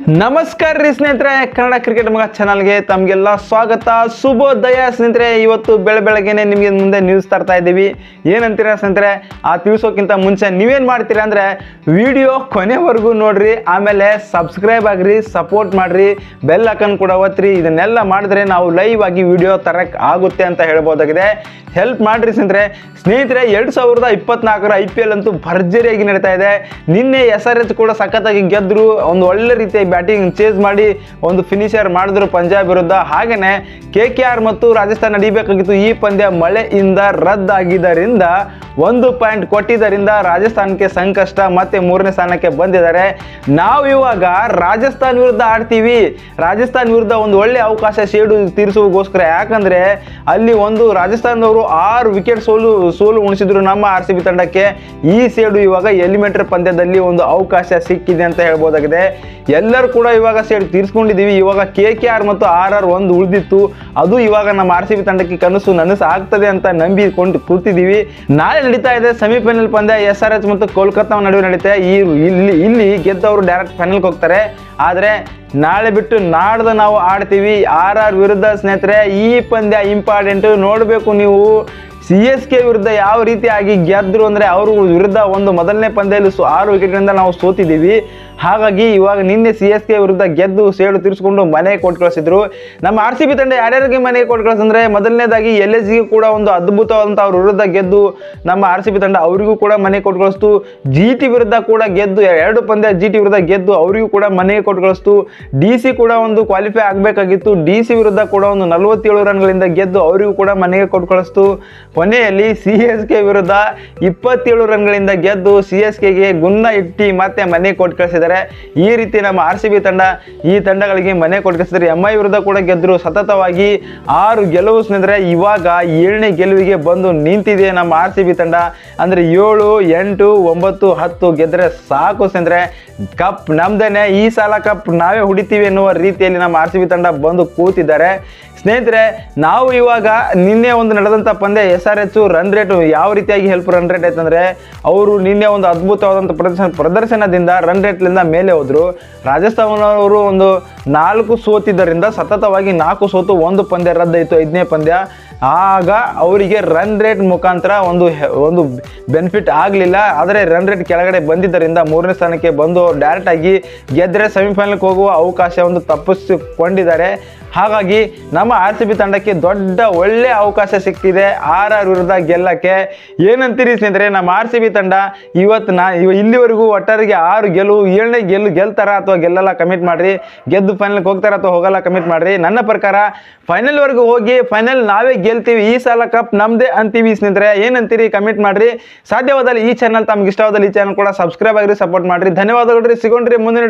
ನಮಸ್ಕಾರ ರೀ ಸ್ನೇಹಿತರೆ, ಕನ್ನಡ ಕ್ರಿಕೆಟ್ ಮಗ ಚಾನಲ್ಗೆ ತಮಗೆಲ್ಲ ಸ್ವಾಗತ. ಶುಭೋದಯ ಸ್ನೇಹಿತರೆ, ಇವತ್ತು ಬೆಳೆ ಬೆಳಗ್ಗೆನೆ ನಿಮಗೆ ಮುಂದೆ ನ್ಯೂಸ್ ತರ್ತಾ ಇದ್ದೀವಿ. ಏನಂತೀರಾ ಸ್ನೇಹಿತರೆ, ಆ ತಿಳಿಸೋಕ್ಕಿಂತ ಮುಂಚೆ ನೀವೇನು ಮಾಡ್ತೀರಾ ಅಂದರೆ ವಿಡಿಯೋ ಕೊನೆವರೆಗೂ ನೋಡ್ರಿ, ಆಮೇಲೆ ಸಬ್ಸ್ಕ್ರೈಬ್ ಆಗಿರಿ ಸಪೋರ್ಟ್ ಮಾಡಿರಿ ಬೆಲ್ ಹಾಕನ್ ಕೂಡ ಒತ್ತಿರಿ ಇದನ್ನೆಲ್ಲ ಮಾಡಿದ್ರೆ ನಾವು ಲೈವ್ ಆಗಿ ವಿಡಿಯೋ ತರಕ್ಕೆ ಆಗುತ್ತೆ ಅಂತ ಹೇಳ್ಬೋದಾಗಿದೆ. ಹೆಲ್ಪ್ ಮಾಡ್ರಿ ಸ್ನೇಹಿತರೆ. ಸ್ನೇಹಿತರೆ, ಎರಡು ಸಾವಿರದ ಇಪ್ಪತ್ನಾಲ್ಕರ ಐ ಪಿ ಎಲ್ ಅಂತೂ ಭರ್ಜರಿಯಾಗಿ ನಡೀತಾ ಇದೆ. ನಿನ್ನೆ ಎಸ್ ಆರ್ ಎಚ್ ಕೂಡ ಸಖತ್ತಾಗಿ ಗೆದ್ದರು ಒಂದು ಒಳ್ಳೆ ರೀತಿಯ ಬ್ಯಾಟಿಂಗ್ ಚೇಸ್ ಮಾಡಿ ಒಂದು ಫಿನಿಷರ್ ಮಾಡಿದ್ರು ಪಂಜಾಬ್ ವಿರುದ್ಧ. ಹಾಗೆಯೇ ಕೆ ಕೆ ಆರ್ ಮತ್ತು ರಾಜಸ್ಥಾನ್ ನಡೀಬೇಕಾಗಿತ್ತು. ಈ ಪಂದ್ಯ ಮಳೆಯಿಂದ ರದ್ದಾಗಿದ್ದರಿಂದ ಒಂದು ಪಾಯಿಂಟ್ ಕೊಟ್ಟಿದ್ದರಿಂದ ರಾಜಸ್ಥಾನಕ್ಕೆ ಸಂಕಷ್ಟ. ಮತ್ತೆ ಮೂರನೇ ಸ್ಥಾನಕ್ಕೆ ಬಂದಿದ್ದಾರೆ. ನಾವು ಇವಾಗ ರಾಜಸ್ಥಾನ್ ವಿರುದ್ಧ ಆಡ್ತೀವಿ. ರಾಜಸ್ಥಾನ್ ವಿರುದ್ಧ ಒಂದು ಒಳ್ಳೆ ಅವಕಾಶ ಶೇಡು ತೀರಿಸುವಗೋಸ್ಕರ. ಯಾಕಂದ್ರೆ ಅಲ್ಲಿ ಒಂದು ರಾಜಸ್ಥಾನದವರು ಆರು ವಿಕೆಟ್ ಸೋಲು ಸೋಲು ಉಣಿಸಿದ್ರು ನಮ್ಮ ಆರ್ ತಂಡಕ್ಕೆ. ಈ ಸೇಡು ಇವಾಗ ಎಲಿಮೆಂಟರ್ ಪಂದ್ಯದಲ್ಲಿ ಒಂದು ಅವಕಾಶ ಸಿಕ್ಕಿದೆ ಅಂತ ಹೇಳ್ಬೋದಾಗಿದೆ. ಎಲ್ಲರೂ ಕೂಡ ಇವಾಗ ಸೇರಿ ತೀರಿಸ್ಕೊಂಡಿದ್ದೀವಿ. ಇವಾಗ ಕೆ ಕೆ ಆರ್ ಮತ್ತು ಆರ್ ಆರ್ ಒಂದು ಉಳಿದಿತ್ತು. ಅದು ಇವಾಗ ನಮ್ಮ ಆರ್ ಸಿ ಬಿ ತಂಡಕ್ಕೆ ಕನಸು, ನನಸು ಆಗ್ತದೆ ಅಂತ ನಂಬಿಕೊಂಡು ಕೂತಿದ್ದೀವಿ. ನಾಳೆ ನಡೀತಾ ಇದೆ ಸೆಮಿಫೈನಲ್ ಪಂದ್ಯ. ಎಸ್ ಆರ್ ಎಚ್ ಮತ್ತು ಕೋಲ್ಕತ್ತಾ ನಡುವೆ ನಡೀತಾ. ಈ ಇಲ್ಲಿ ಇಲ್ಲಿ ಗೆದ್ದವರು ಡೈರೆಕ್ಟ್ ಫೈನಲ್ಗೆ ಹೋಗ್ತಾರೆ. ಆದರೆ ನಾಳೆ ಬಿಟ್ಟು ನಾಡ್ದು ನಾವು ಆಡ್ತೀವಿ. ಆರ್ ಆರ್ ವಿರುದ್ಧ ಸ್ನೇಹಿತರೆ, ಈ ಪಂದ್ಯ ಇಂಪಾರ್ಟೆಂಟ್. ನೋಡಬೇಕು ನೀವು ಸಿ ಎಸ್ ಕೆ ವಿರುದ್ಧ ಯಾವ ರೀತಿಯಾಗಿ ಗೆದ್ದರು ಅಂದರೆ ಅವರು ವಿರುದ್ಧ ಒಂದು ಮೊದಲನೇ ಪಂದ್ಯದಲ್ಲಿ ಸು ಆರು ವಿಕೆಟ್ಗಳಿಂದ ನಾವು ಸೋತಿದ್ದೀವಿ. ಹಾಗಾಗಿ ಇವಾಗ ನಿನ್ನೆ ಸಿ ಎಸ್ ಕೆ ವಿರುದ್ಧ ಗೆದ್ದು ಸೇಡು ತೀರಿಸಿಕೊಂಡು ಮನೆಗೆ ಕೊಟ್ಟು ಕಳಿಸಿದ್ರು. ನಮ್ಮ ಆರ್ ಸಿ ಬಿ ತಂಡ ಯಾರ್ಯಾರಿಗೆ ಮನೆಗೆ ಕೊಟ್ಟು ಕಳಿಸಂದ್ರೆ ಮೊದಲನೇದಾಗಿ ಎಲ್ ಎಸ್ ಜಿಗೂ ಕೂಡ ಒಂದು ಅದ್ಭುತವಾದಂಥ ಅವ್ರ ವಿರುದ್ಧ ಗೆದ್ದು ನಮ್ಮ ಆರ್ ಸಿ ಬಿ ತಂಡ ಅವರಿಗೂ ಕೂಡ ಮನೆ ಕೊಟ್ಟು ಕಳಿಸ್ತು. ಜಿ ಟಿ ವಿರುದ್ಧ ಕೂಡ ಗೆದ್ದು, ಎರಡು ಪಂದ್ಯ ಜಿ ಟಿ ವಿರುದ್ಧ ಗೆದ್ದು ಅವರಿಗೂ ಕೂಡ ಮನೆಗೆ ಕೊಟ್ಟು ಕಳಿಸ್ತು. ಡಿ ಸಿ ಕೂಡ ಒಂದು ಕ್ವಾಲಿಫೈ ಆಗಬೇಕಾಗಿತ್ತು. ಡಿ ಸಿ ವಿರುದ್ಧ ಕೂಡ ಒಂದು ನಲವತ್ತೇಳು ರನ್ಗಳಿಂದ ಗೆದ್ದು ಅವರಿಗೂ ಕೂಡ ಮನೆಗೆ ಕೊಟ್ಟು ಕಳಿಸ್ತು. ಕೊನೆಯಲ್ಲಿ ಸಿ ಎಸ್ ಕೆ ವಿರುದ್ಧ ಇಪ್ಪತ್ತೇಳು ರನ್ಗಳಿಂದ ಗೆದ್ದು ಸಿ ಎಸ್ ಕೆಗೆ ಗುನ್ನ ಇಟ್ಟಿ ಮತ್ತೆ ಮನೆಗೆ ಕೊಟ್ಟು ಕಳಿಸಿದ್ದಾರೆ. ಈ ರೀತಿ ನಮ್ಮ ಆರ್ ಸಿ ತಂಡ ಈ ತಂಡಗಳಿಗೆ ಮನೆ ಕೊಡ್ಕಿಸಿದ್ರೆ ಎಂ ಐ ವಿರುದ್ಧ ಕೂಡ ಗೆದ್ದರು. ಸತತವಾಗಿ ಆರು ಗೆಲುವು ಸ್ನೇಹಿತರೆ ಇವಾಗ ಏಳನೇ ಗೆಲುವಿಗೆ ಬಂದು ನಿಂತಿದೆ ನಮ್ಮ ಆರ್ ಸಿ ತಂಡ. ಅಂದರೆ ಏಳು, ಎಂಟು, ಒಂಬತ್ತು, ಹತ್ತು ಗೆದ್ದರೆ ಸಾಕು ಸ್ನೇಹಿತರೆ ಕಪ್ ನಮ್ದೇನೆ, ಈ ಸಲ ಕಪ್ ನಾವೇ ಹುಡಿತೀವಿ ಎನ್ನುವ ರೀತಿಯಲ್ಲಿ ನಮ್ಮ ಆರ್ ಸಿ ತಂಡ ಬಂದು ಕೂತಿದ್ದಾರೆ. ಸ್ನೇಹಿತರೆ, ನಾವು ಇವಾಗ ನಿನ್ನೆ ಒಂದು ನಡೆದಂಥ ಪಂದ್ಯ S R H run rate ಯಾವ ರೀತಿಯಾಗಿ ಹೆಲ್ಪ್ ರನ್ ರೇಟ್ ಆಯ್ತಂದರೆ, ಅವರು ನಿನ್ನೆ ಒಂದು ಅದ್ಭುತವಾದಂಥ ಪ್ರದರ್ಶನ, ಪ್ರದರ್ಶನದಿಂದ ರನ್ ರೇಟ್ಲಿಂದ ಮೇಲೆ ಹೋದರು. ರಾಜಸ್ಥಾನವರು ಒಂದು ನಾಲ್ಕು ಸೋತಿದ್ದರಿಂದ ಸತತವಾಗಿ ನಾಲ್ಕು ಸೋತು ಒಂದು ಪಂದ್ಯ ರದ್ದಾಯಿತು ಐದನೇ ಪಂದ್ಯ. ಆಗ ಅವರಿಗೆ ರನ್ ರೇಟ್ ಮುಖಾಂತರ ಒಂದು ಒಂದು ಬೆನಿಫಿಟ್ ಆಗಲಿಲ್ಲ. ಆದರೆ ರನ್ ರೇಟ್ ಕೆಳಗಡೆ ಬಂದಿದ್ದರಿಂದ ಮೂರನೇ ಸ್ಥಾನಕ್ಕೆ ಬಂದು ಡೈರೆಕ್ಟಾಗಿ ಗೆದ್ದರೆ ಸೆಮಿಫೈನಲ್ಗೆ ಹೋಗುವ ಅವಕಾಶ ಒಂದು ತಪ್ಪಿಸಿಕೊಂಡಿದ್ದಾರೆ. ಹಾಗಾಗಿ ನಮ್ಮ ಆರ್ ಸಿ ಬಿ ತಂಡಕ್ಕೆ ದೊಡ್ಡ ಒಳ್ಳೆ ಅವಕಾಶ ಸಿಕ್ಕಿದೆ. ಆರ್ ಆರ್ ವಿರುದ್ಧ ಗೆಲ್ಲಕ್ಕೆ. ಏನಂತೀರಿ ಸ್ನೇಹಿತರೆ, ನಮ್ಮ ಆರ್ ಸಿ ಬಿ ತಂಡ ಇವತ್ತು ನಾ ಇವ ಇಲ್ಲಿವರೆಗೂ ಒಟ್ಟಾರಿಗೆ ಆರು ಗೆಲುವು ಏಳನೇ ಗೆಲ್ಲು ಗೆಲ್ತಾರ ಅಥವಾ ಗೆಲ್ಲಲ್ಲ ಕಮಿಟ್ ಮಾಡಿರಿ. ಗೆದ್ದು ಫೈನಲ್ಗೆ ಹೋಗ್ತಾರ ಅಥವಾ ಹೋಗಲ್ಲ ಕಮಿಟ್ ಮಾಡಿರಿ. ನನ್ನ ಪ್ರಕಾರ ಫೈನಲ್ವರೆಗೂ ಹೋಗಿ ಫೈನಲ್ ನಾವೇ ಗೆಲ್ತೀವಿ. ಈ ಸಲ ಕಪ್ ನಮ್ಮದೇ ಅಂತೀವಿ ಸ್ನೇಹಿತರೆ. ಏನಂತೀರಿ ಕಮಿಟ್ ಮಾಡಿರಿ. ಸಾಧ್ಯವಾದಲ್ಲಿ ಈ ಚಾನಲ್ ತಮ್ಗೆ ಇಷ್ಟವಾದಲ್ಲಿ ಈ ಚಾನಲ್ ಕೂಡ ಸಬ್ಸ್ಕ್ರೈಬ್ ಆಗಿರಿ ಸಪೋರ್ಟ್ ಮಾಡಿರಿ. ಧನ್ಯವಾದಗಳು ಸಿಗೋಣ್ರಿ ಮುಂದಿನ